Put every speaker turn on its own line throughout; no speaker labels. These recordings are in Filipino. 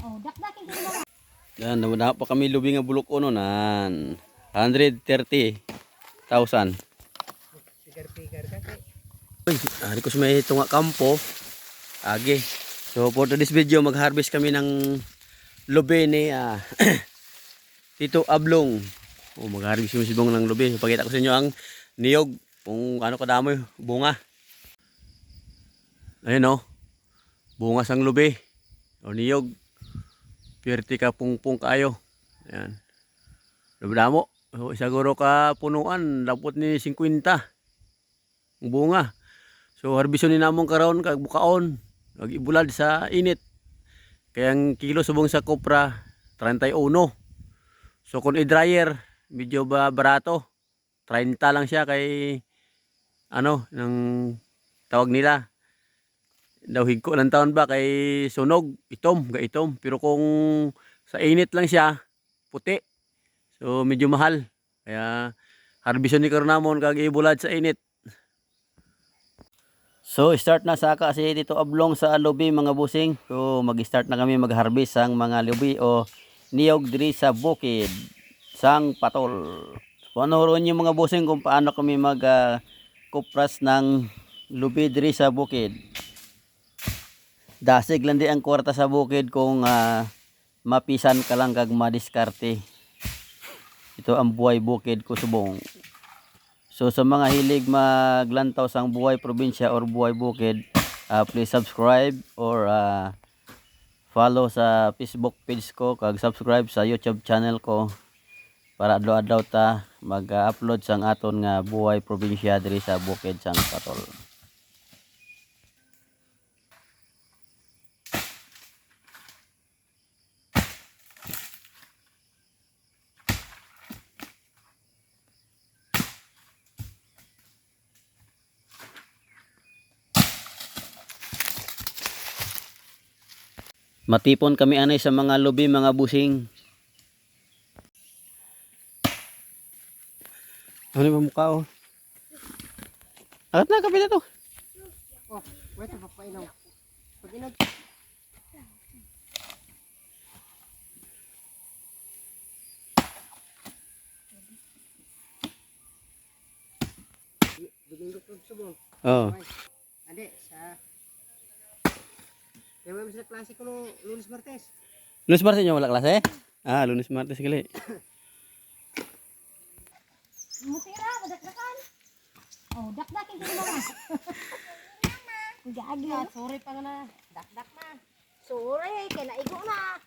Oh, dakdakin ko na.
Yan, nawala pa kami lubi nga bulok uno nan. 130,000.
Pigar-pigar ka.
Uy, ari ko may tunga kampo. Age. So for today's video, mag-harvest kami ng lubi ni ah, Tito Ablong. Oh, mag-harvest kami si Bong ng lubi. Pakita ko sa inyo ang niyog. Kung ano kadami, bunga. Ayun oh. Bunga sang lubi. O niyog. Pirti ka pungpung kayo. Ayan. Labdamo. O, siguro ka punuan. Lapot ni 50. Ang bunga. So harbison ni namong karon kag bukaon. Wag ibulad sa init. Kaya ang kilo subong sa kopra 31. So kung i-dryer, medyo ba barato. 30 lang siya kay ano, ng tawag nila. Daw higko ng taon ba kay sunog, itom, ga itom. Pero kung sa init lang siya, puti. So medyo mahal. Kaya harbison ni karon namon kag ibulad sa init. So, start na sa kasi dito ablong sa lubi mga busing. So, mag-start na kami mag-harvest ang mga lubi o niyog diri sa bukid sang patol. So, panoorin niyo mga busing kung paano kami mag ah, kupras ng lubi diri sa bukid. Dasig lang di ang kwarta sa bukid kung ah, mapisan ka lang kag madiskarte. Ito ang buhay bukid ko subong. So sa mga hilig maglantaw sang buhay probinsya or buhay bukid, uh, please subscribe or uh, follow sa Facebook page ko kag subscribe sa YouTube channel ko para adlaw-adlaw ta mag-upload sang aton nga buhay probinsya diri sa bukid sang Patol. Matipon kami anay sa mga lubi mga busing. Ano ba mukha oh? Agat na kape na to.
Oh, wait pa pa inaw. Pag inaw.
Oh.
Ade sa Kaya mo sa klase ko no Lunes Martes.
Lunes Martes nyo wala klase? Ah, lunes Martes gali.
Mutira, madakdakan. Oh, dakdakin ko na. Gagi.
Ah, sorry pa na. Dakdak na.
Sorry, kay naigo na.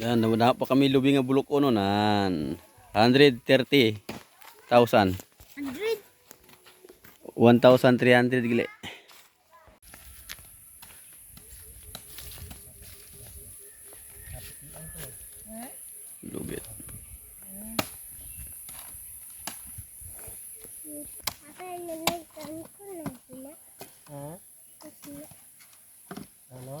Yan, nawala pa kami lubi nga bulok uno nan. 130,000.
100.
1,300 gali. Lubit.
Ha? Ano?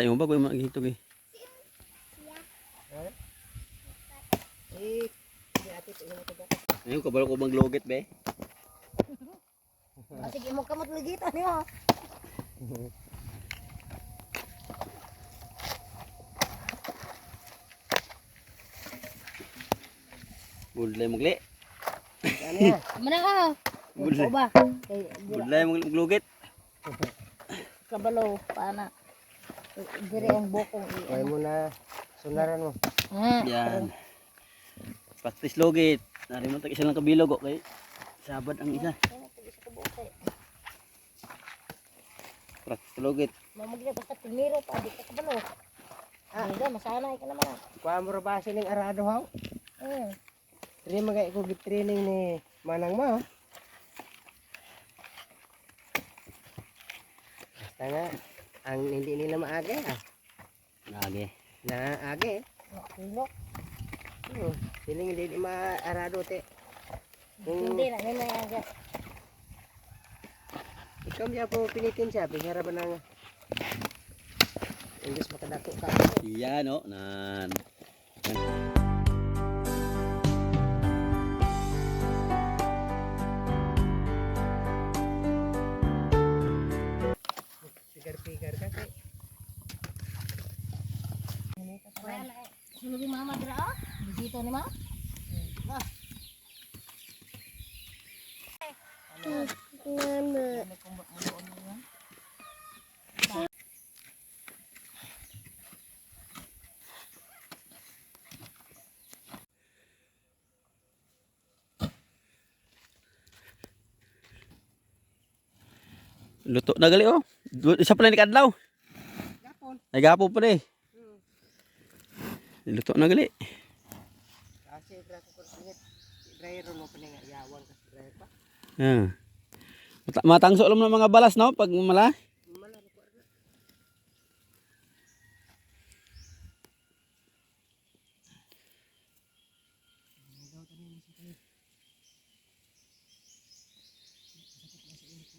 Tayo ba ko yung maghitog eh.
Eh.
Ayun, kabalo ko bang lugit be?
Oh, sige mo kamot ligit ano mo.
Budlay magli.
Ano?
Mana ka?
Budlay.
ba? Kay
Budlay maglugit.
kabalo pana. Dire ang bokong i.
Kaya mo na sunaran mo.
Ah,
Yan. Practice lugit. Nari mo tag isa lang kabilog okay. Sabad ang isa. Practice lugit.
Mamagli basta primero pa di ka kabalo. Ah, Hindi, masanay ka naman.
Kuha mo ra ba sining arado haw?
Hmm.
Dili magay ko training ni Manang mo. Basta nga, ang hindi nila maaga ah.
Nage.
Naage.
Nakilo.
Hmm. Siling hindi maarado te. Kung
Hindi na, may aga.
ikaw niya po pinitin siya, pinara ba ng English makadako ka.
Yan oh, nan.
Dito ni ma?
Ah.
May kumbak mo doon mo yan.
Luto na gali oh. Du- Isa pala ni Kadlaw.
Gapon.
Nagapo pa rin. Luto na gali.
Kasi dra ko kursinit. Driver mo pa nga yawang kasi pa.
Ah. Mata- Matangso alam ng mga balas no pag mala.
Mala ko arga.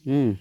Hmm.